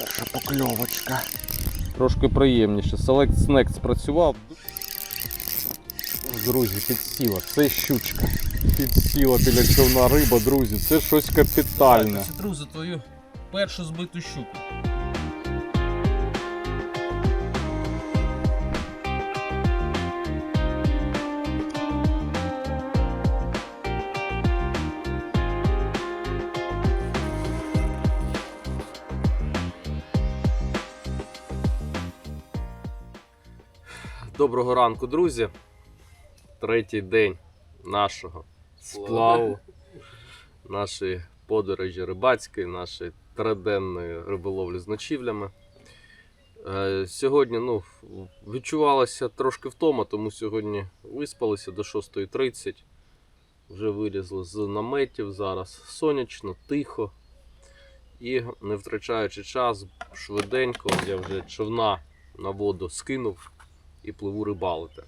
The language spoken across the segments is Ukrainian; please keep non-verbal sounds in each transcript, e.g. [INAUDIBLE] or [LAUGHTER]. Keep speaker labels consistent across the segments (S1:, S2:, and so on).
S1: перша покльовочка.
S2: Трошки приємніше. Select Snack спрацював. Друзі, підсіла. Це щучка. Підсіла біля човна риба, друзі. Це щось капітальне.
S3: Друзі, твою першу збиту щуку.
S2: Доброго ранку, друзі. Третій день нашого сплаву, нашої подорожі рибацької, нашої триденної риболовлі з ночівлями. Е, Сьогодні ну, відчувалася трошки втома, тому сьогодні виспалися до 6.30. Вже вилізли з наметів зараз сонячно, тихо. І не втрачаючи час, швиденько я вже човна на воду скинув і пливу рибалити.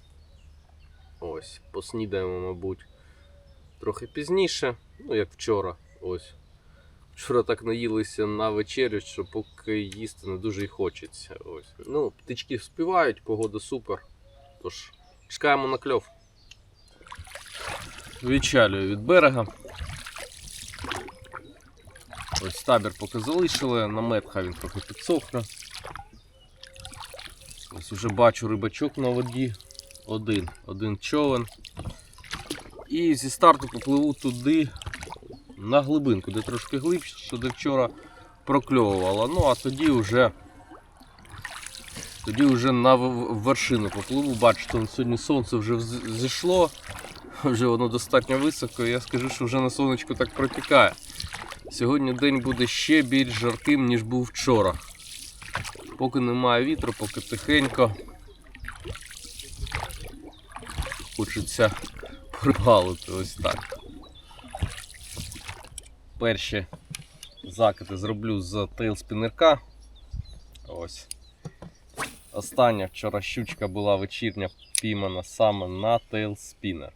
S2: Ось, поснідаємо, мабуть, трохи пізніше, ну як вчора. Ось. Вчора так наїлися на вечерю, що поки їсти не дуже й хочеться. Ось. Ну, птички співають, погода супер. Тож, чекаємо на кльов. Відчалюю від берега. Ось табір поки залишили, намет хай він трохи підсохне. Ось уже бачу рибачок на воді. Один, один човен. І зі старту попливу туди на глибинку, де трошки глибше, де вчора прокльовувало. Ну а тоді вже тоді вже на вершину попливу. Бачите, сьогодні сонце вже зійшло, вже воно достатньо високо. Я скажу, що вже на сонечку так протікає. Сьогодні день буде ще більш жарким, ніж був вчора. Поки немає вітру, поки тихенько. Хочеться прибалити ось так. Перші закиди зроблю з тейлспінерка. Ось. Остання вчора щучка була вечірня піймана саме на тейлспінер.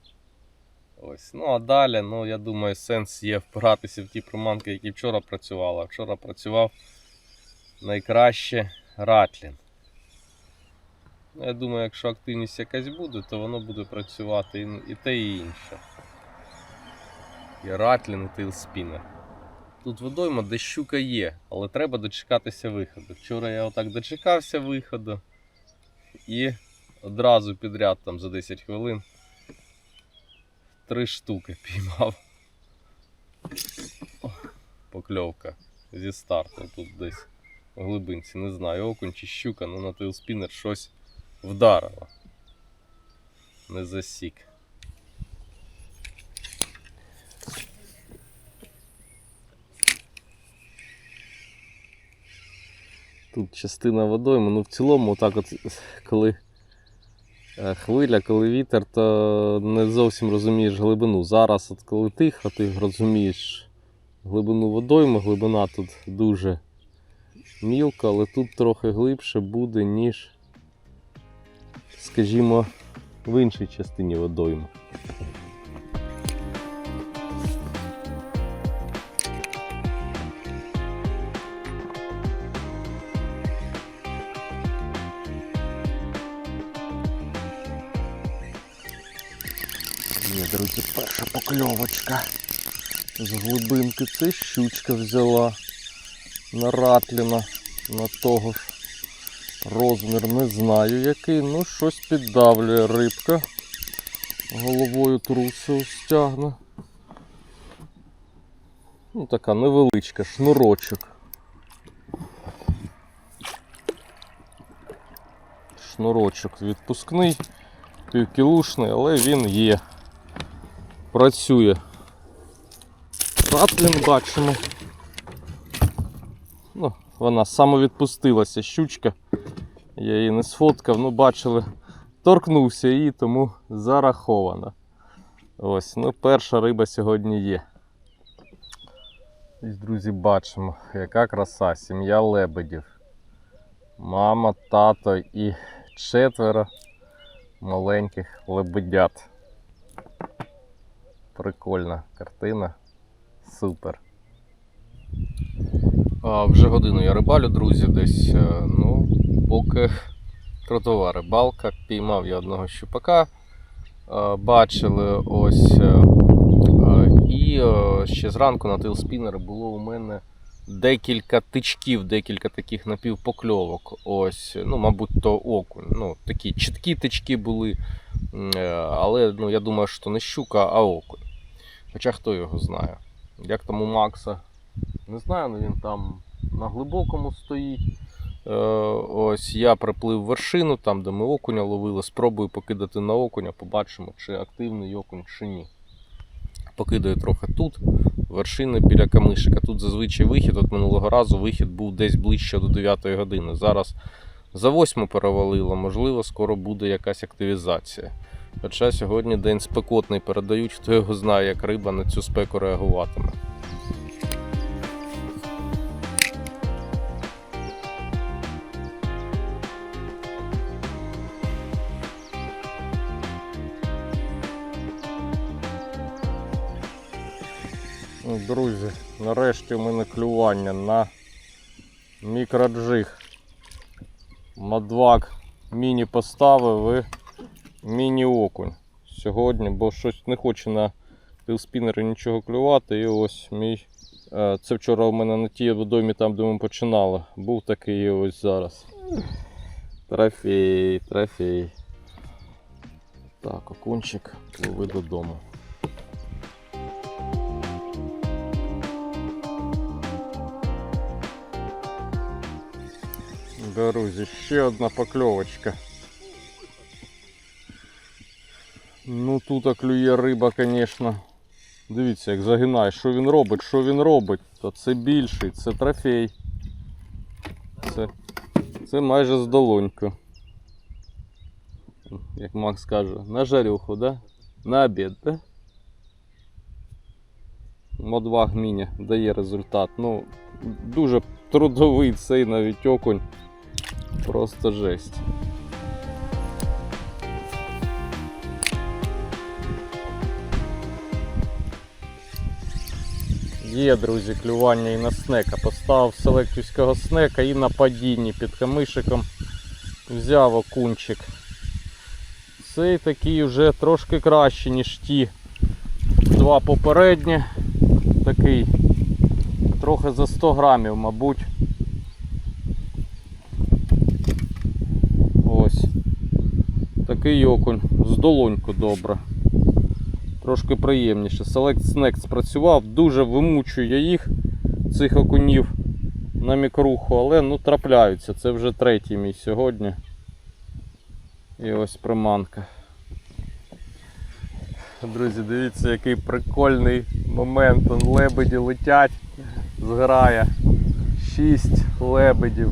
S2: Ось. Ну а далі, ну я думаю, сенс є впиратися в ті приманки, які вчора працювали. Вчора працював найкраще Ратлін. Я думаю, якщо активність якась буде, то воно буде працювати і, те, і інше. І Ратлін, і Тейлспінер. Тут водойма, де щука є, але треба дочекатися виходу. Вчора я отак дочекався виходу і одразу підряд там за 10 хвилин три штуки [LAUGHS] піймав. Покльовка зі старту тут десь глибинці, не знаю, окунь чи щука, але на тейлспінер щось вдарило. Не засік. Тут частина водойми, ну в цілому, так от, коли е, хвиля, коли вітер, то не зовсім розумієш глибину. Зараз, от коли тихо, ти розумієш глибину водойми, глибина тут дуже мілка, але тут трохи глибше буде, ніж, скажімо, в іншій частині водойми.
S1: Друзі, перша покльовочка. З глибинки це щучка взяла на ратліна, на того ж. Розмір не знаю який, ну щось піддавлює рибка. Головою труси стягне. Ну така невеличка, шнурочок. Шнурочок відпускний, півкілушний, але він є. Працює. Ратлін бачимо. Вона самовідпустилася щучка. Я її не сфоткав, ну бачили, торкнувся її, тому зараховано. Ось, ну перша риба сьогодні є. Ось, друзі, бачимо, яка краса, сім'я лебедів. Мама, тато і четверо маленьких лебедят. Прикольна картина. Супер.
S4: А, вже годину я рибалю, друзі, десь. е, Ну, поки тротова рибалка. Піймав я одного щупака. Е, Бачили ось. е, І ще зранку на тейлспінери було у мене декілька тичків, декілька таких напівпокльовок. Ось, ну, мабуть, то окунь. Ну, такі чіткі тички були. Але ну, я думаю, що не щука, а окунь. Хоча хто його знає. Як там у Макса? Не знаю, але він там на глибокому стоїть. Е, ось я приплив вершину, там, де ми окуня ловили, спробую покидати на окуня, побачимо, чи активний окунь, чи ні. Покидаю трохи тут, вершини біля камишика. Тут зазвичай вихід. От минулого разу вихід був десь ближче до 9 години. Зараз за 8 перевалило, можливо, скоро буде якась активізація. Хоча сьогодні день спекотний передають, хто його знає, як риба на цю спеку реагуватиме.
S2: Друзі, нарешті у мене клювання на мікроджиг. Мадвак міні поставив і міні-окунь сьогодні, бо щось не хоче на пілспінері нічого клювати. І ось мій. е, Це вчора у мене на тій водоймі, там де ми починали. Був такий ось зараз. Трофей, трофей. Так, окунчик, пливи додому. Друзі, ще одна покльовочка. Ну тут клює риба, звісно. Дивіться, як загинає, що він робить, що він робить. То це більший, це трофей. Це, це майже з долоньку. Як Макс каже, на жарюху, да? На обід, да? Модваг міні дає результат. Ну, дуже трудовий цей навіть окунь. Просто жесть. Є, друзі, клювання і на снека. Поставив селектівського снека і на падінні під камишиком взяв окунчик. Цей такий вже трошки краще, ніж ті два попередні. Такий трохи за 100 грамів, мабуть. Ось. Такий окунь. З долоньку добре. Трошки приємніше. Select Snack спрацював, дуже вимучує їх, цих окунів на мікруху, але ну трапляються. Це вже третій мій сьогодні. І ось приманка. Друзі, дивіться, який прикольний момент. Он лебеді летять, зграє. Шість лебедів.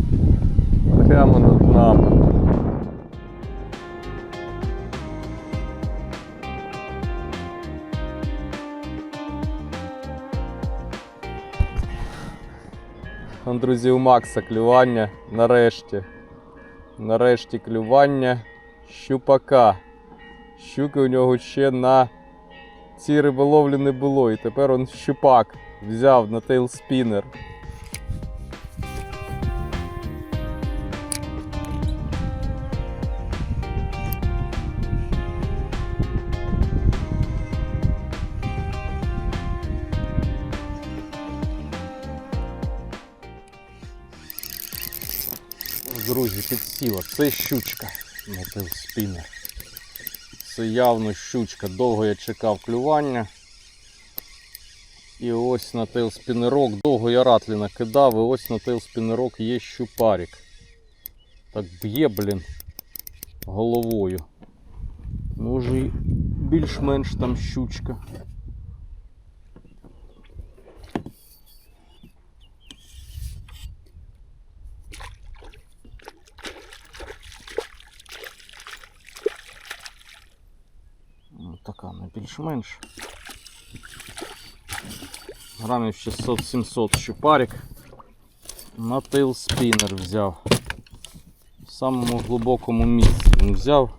S2: Прямо над нами. Друзі, у Макса клювання нарешті. Нарешті клювання щупака. Щуки у нього ще на цій риболовлі не було. І тепер он щупак взяв на тейлспінер. Друзі, підсіла. Це щучка на тейлспінер. Це явно щучка. Довго я чекав клювання. І ось на тейлспінерок. Довго я ратлі накидав, і ось на тейлспінерок є щупарик. Так б'є, блін, головою. Може більш-менш там щучка. Ну, така не більш-менш. Грамів 600-700 щупарик. На тейлспінер взяв. В самому глибокому місці він взяв.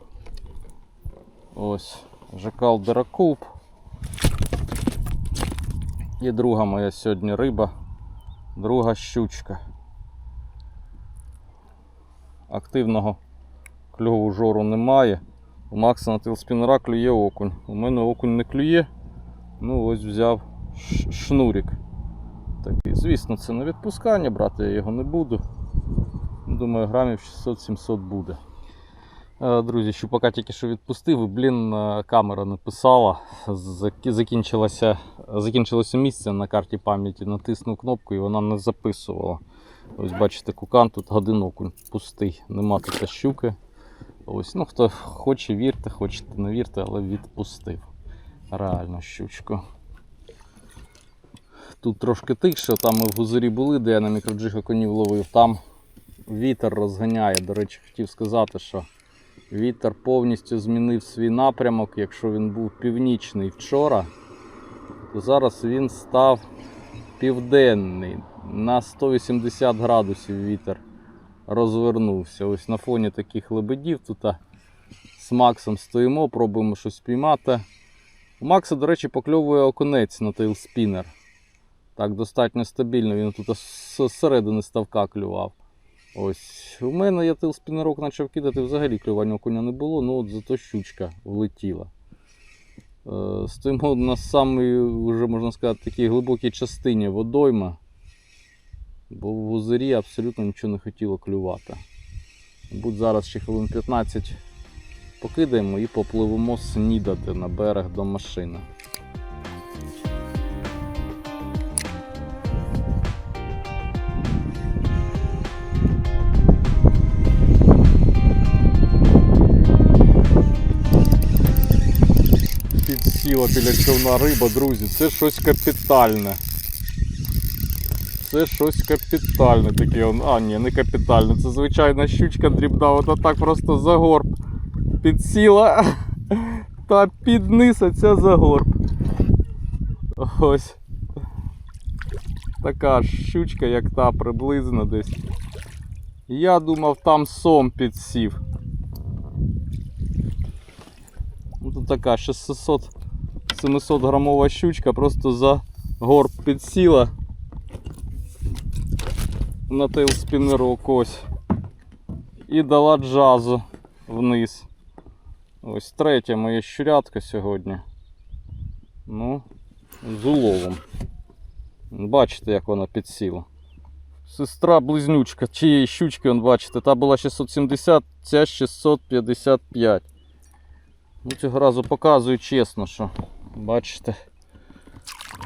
S2: Ось, жакал Деракуп. І друга моя сьогодні риба. Друга щучка. Активного кльову жору немає. У Макса на тилспінера клює окунь. У мене окунь не клює. Ну ось взяв шнурик. Такий. Звісно, це не відпускання, брати я його не буду. Думаю, грамів 600-700 буде. Е, Друзі, щупака тільки що відпустив, і, блін, е, камера не писала. Закінчилося, закінчилося місце на карті пам'яті, натиснув кнопку і вона не записувала. Ось бачите, кукан тут один окунь пустий, нема тут щуки. Ось, ну хто хоче вірте, хочете не вірте, але відпустив. Реально щучку. Тут трошки тихше, там ми в гузирі були, де я на мікроджига конів ловив. Там вітер розганяє. До речі, хотів сказати, що вітер повністю змінив свій напрямок. Якщо він був північний вчора, то зараз він став південний. На 180 градусів вітер розвернувся. Ось на фоні таких лебедів тут з Максом стоїмо, пробуємо щось піймати. У Макса, до речі, покльовує окунець на тейлспінер. Так, достатньо стабільно, він тут середини ставка клював. Ось. У мене я тейлспінерок почав кидати, взагалі клювання окуня не було, ну от зато щучка влетіла. Е, стоїмо на самій, вже можна сказати, такій глибокій частині водойма. Бо в озері абсолютно нічого не хотіло клювати. Будь зараз ще хвилин 15 покидаємо і попливемо снідати на берег до машини. Підсіла біля човна риба, друзі, це щось капітальне. Це щось капітальне таке. А, ні, не капітальне. Це звичайна щучка дрібна, вона так просто за горб підсіла [LAUGHS] та під низ оця за горб. Ось. Така щучка, як та приблизно десь. Я думав, там сом підсів. Ну, Тут така 600-700 грамова щучка просто за горб підсіла на тейлспінерок ось. І дала джазу вниз. Ось третя моя щурятка сьогодні. Ну, з уловом. Бачите, як вона підсіла. Сестра близнючка, чиєї щучки, он, бачите, та була 670, ця 655. Ну, цього разу показую чесно, що бачите,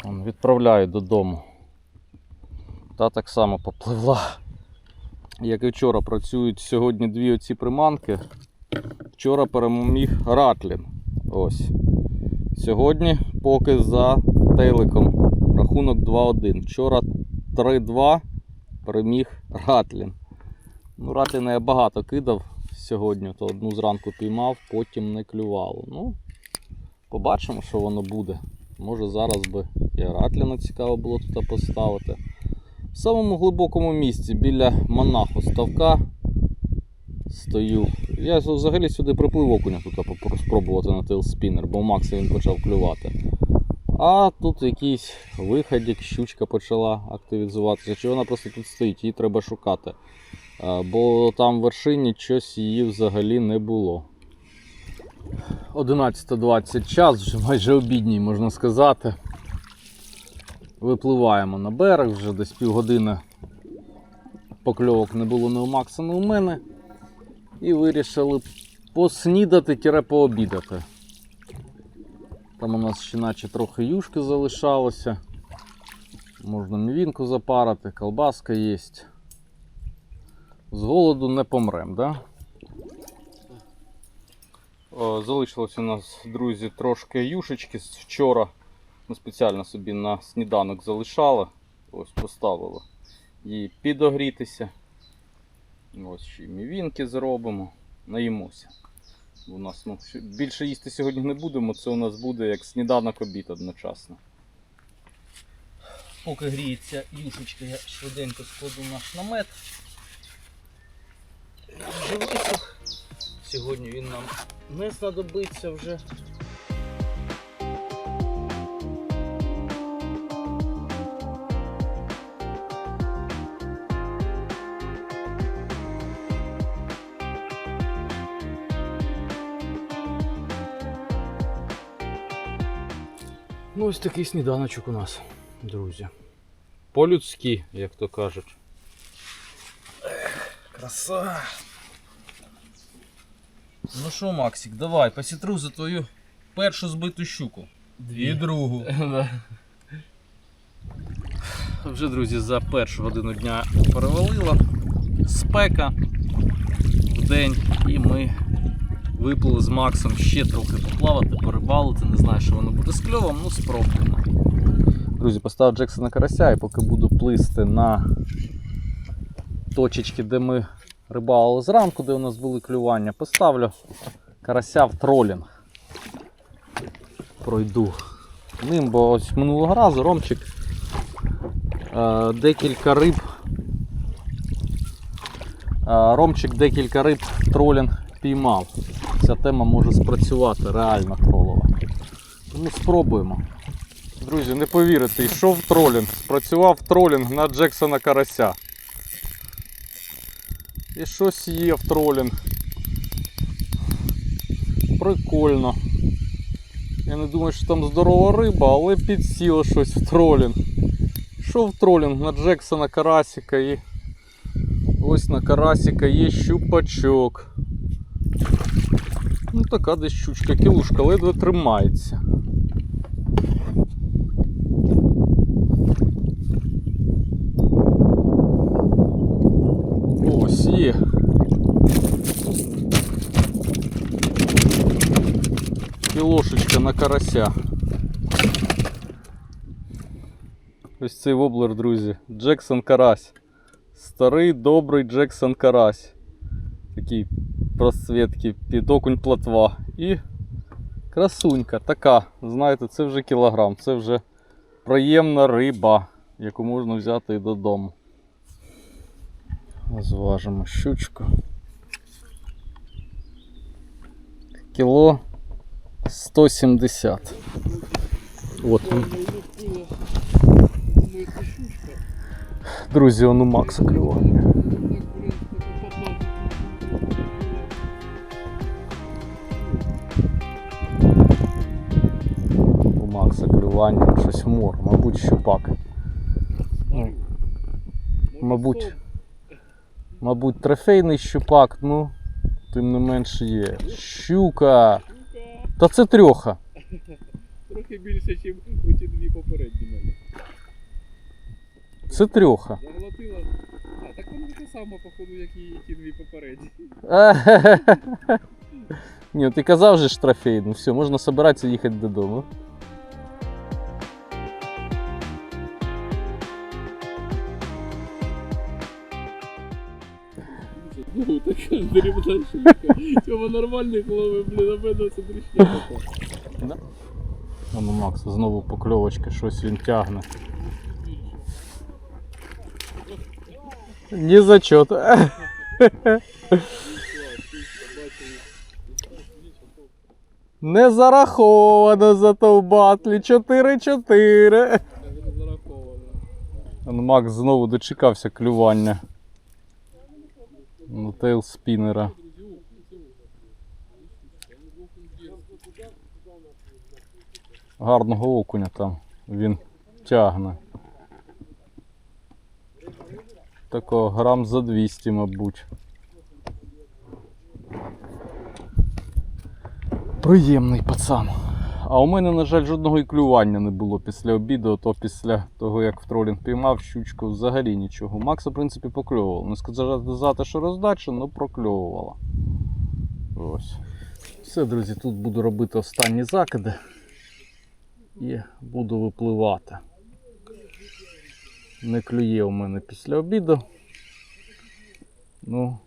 S2: відправляю додому. Та так само попливла. Як і вчора працюють сьогодні дві оці приманки. Вчора переміг Ратлін. Ось. Сьогодні поки за тейликом. Рахунок 2-1. Вчора 3-2 переміг Ратлін. Ну, Ратліна я багато кидав сьогодні, то одну зранку піймав, потім не клювало. Ну, побачимо, що воно буде. Може зараз би і Ратліна цікаво було тут поставити. В самому глибокому місці біля монаху ставка стою. Я взагалі сюди приплив окуня тут спробувати на тейлспінер, бо у Макса він почав клювати. А тут якийсь виходик, щучка почала активізуватися. Чи вона просто тут стоїть, її треба шукати. Бо там в вершині щось її взагалі не було. 11.20 час, вже майже обідній, можна сказати. Випливаємо на берег, вже десь півгодини покльовок не було ні у Макса, ні у мене. І вирішили поснідати тіре пообідати. Там у нас ще наче трохи юшки залишалося. Можна мівінку запарити, колбаска є. З голоду не помрем, да? Залишилось у нас, друзі, трошки юшечки з вчора. Ми спеціально собі на сніданок залишали. Ось поставили її підогрітися. Ось ще мівінки зробимо, наїмося. У нас ну, більше їсти сьогодні не будемо, це у нас буде як сніданок обід одночасно.
S3: Поки гріється юшечка, я швиденько складу наш намет. Висох. Сьогодні він нам не знадобиться вже. Ось такий сніданочок у нас, друзі. По-людськи, як то кажуть. Краса. Ну що, Максик, давай, посітру за твою першу збиту щуку. І другу. [LAUGHS] Вже, друзі, за першу годину дня перевалило. Спека в день, і ми виплили з Максом ще трохи поплавати, порибалити. Не знаю, що воно буде з кльовом, ну спробуємо. Друзі, поставив Джексона карася і поки буду плисти на точечки, де ми рибалили зранку, де у нас були клювання, поставлю карася в тролінг. Пройду ним, бо ось минулого разу Ромчик е, декілька риб. е, Ромчик декілька риб тролінг піймав. Ця тема може спрацювати реально тролова. Тому спробуємо.
S2: Друзі, не повірите, йшов тролінг, спрацював тролінг на Джексона Карася. І щось є в тролінг. Прикольно. Я не думаю, що там здорова риба, але підсіло щось в тролінг. Йшов тролінг на Джексона Карасіка і ось на Карасіка є щупачок. Ну така десь щучка, кілушка ледве тримається. Ось є. Кілошечка на карася. Ось цей воблер, друзі. Джексон Карась. Старий добрий Джексон Карась. Такий просвітки під окунь плотва. І красунька така. Знаєте, це вже кілограм, це вже приємна риба, яку можна взяти і додому. Зважимо щучку. Кіло 170. От. Друзі, он у Макса клювання. Щось мабуть, щупак. Ну, мабуть, мабуть, трофейний щупак, ну, тим не менше є. Щука! Та це трьоха.
S5: Трохи більше, ніж оті дві попередні мене.
S2: Це трьоха.
S5: Заглотила. А так воно таке саме, походу, як і ті дві попередні. [LAUGHS]
S2: Ні, ти казав же ж трофей, ну все, можна збиратися і їхати додому.
S5: Дрібна штука. Цього нормальних лови, блін, а мене це дрібна.
S2: А ну Макс, знову покльовочка, щось він тягне. Ні зачет. Не зараховано зато в батлі 4-4.
S5: Не зараховано.
S2: Ну, Макс знову дочекався клювання. Ну, тейл спінера. Гарного окуня там він тягне. Такого грам за 200, мабуть. Приємний пацан. А у мене, на жаль, жодного і клювання не було після обіду, то після того, як в тролінг піймав щучку, взагалі нічого. Макса, в принципі, покльовував. Не сказати, що роздача, але прокльовувала. Ось. Все, друзі, тут буду робити останні закиди і буду випливати. Не клює у мене після обіду. Ну,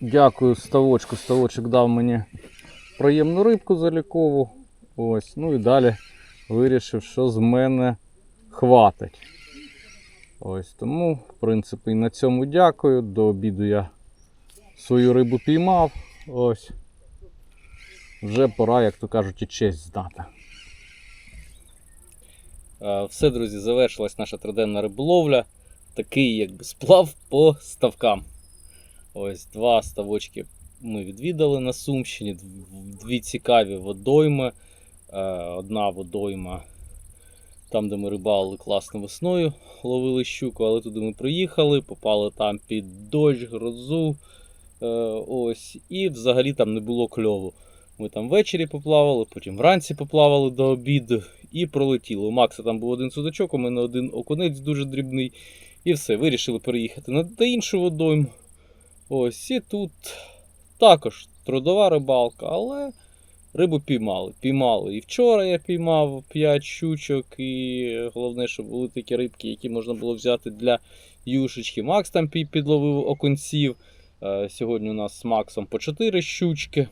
S2: дякую ставочку. Ставочок дав мені приємну рибку залікову. Ось, ну і далі вирішив, що з мене хватить. Ось тому, в принципі, і на цьому дякую. До обіду я свою рибу піймав. Ось. Вже пора, як то кажуть, і честь здати.
S3: Е, Все, друзі, завершилась наша триденна риболовля. Такий якби сплав по ставкам. Ось два ставочки ми відвідали на Сумщині, дві цікаві водойми. Е, Одна водойма
S2: там, де ми рибалили класно весною, ловили щуку, але туди ми приїхали, попали там під дощ, грозу. Е, ось, і взагалі там не було кльову. Ми там ввечері поплавали, потім вранці поплавали до обіду і пролетіли. У Макса там був один судачок, у мене один окунець дуже дрібний. І все, вирішили переїхати на іншу водойму. Ось, і тут також трудова рибалка, але рибу піймали. Піймали. І вчора я піймав 5 щучок, і головне, щоб були такі рибки, які можна було взяти для юшечки. Макс там підловив окунців. Е, Сьогодні у нас з Максом по 4 щучки.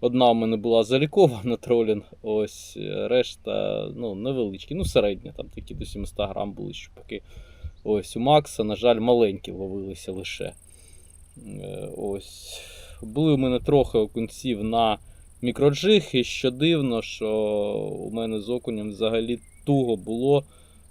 S2: Одна у мене була залікована [LAUGHS] тролінг, ось е, решта ну, невеличкі, ну середні, там такі до 700 грам були щупаки. Ось у Макса, на жаль, маленькі ловилися лише. Е, Ось. Були у мене трохи окунців на мікроджиг, і що дивно, що у мене з окунем взагалі туго було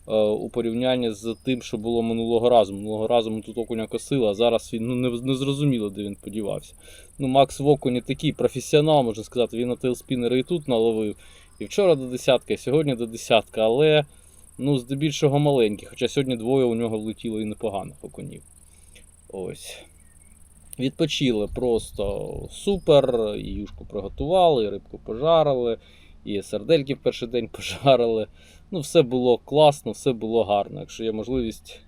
S2: е, у порівнянні з тим, що було минулого разу. Минулого разу ми тут окуня косили, а зараз він ну, не, не зрозуміло, де він подівався. Ну, Макс в окуні такий професіонал, можна сказати, він на тейлспінери і тут наловив. І вчора до десятки, і сьогодні до десятка, але ну, здебільшого маленький. Хоча сьогодні двоє у нього влетіло і непоганих окунів. Ось. Відпочили просто супер. І юшку приготували, і рибку пожарили, і сердельки в перший день [LAUGHS] пожарили. Ну, все було класно, все було гарно. Якщо є можливість,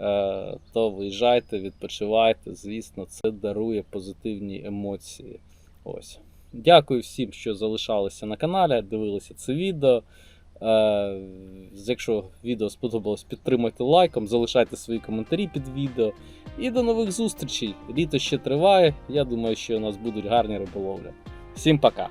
S2: е, то виїжджайте, відпочивайте. Звісно, це дарує позитивні емоції. Ось. Дякую всім, що залишалися на каналі, дивилися це відео. Е, якщо відео сподобалось, підтримайте лайком, залишайте свої коментарі під відео. І до нових зустрічей. Літо ще триває. Я думаю, що у нас будуть гарні риболовля. Всім пока!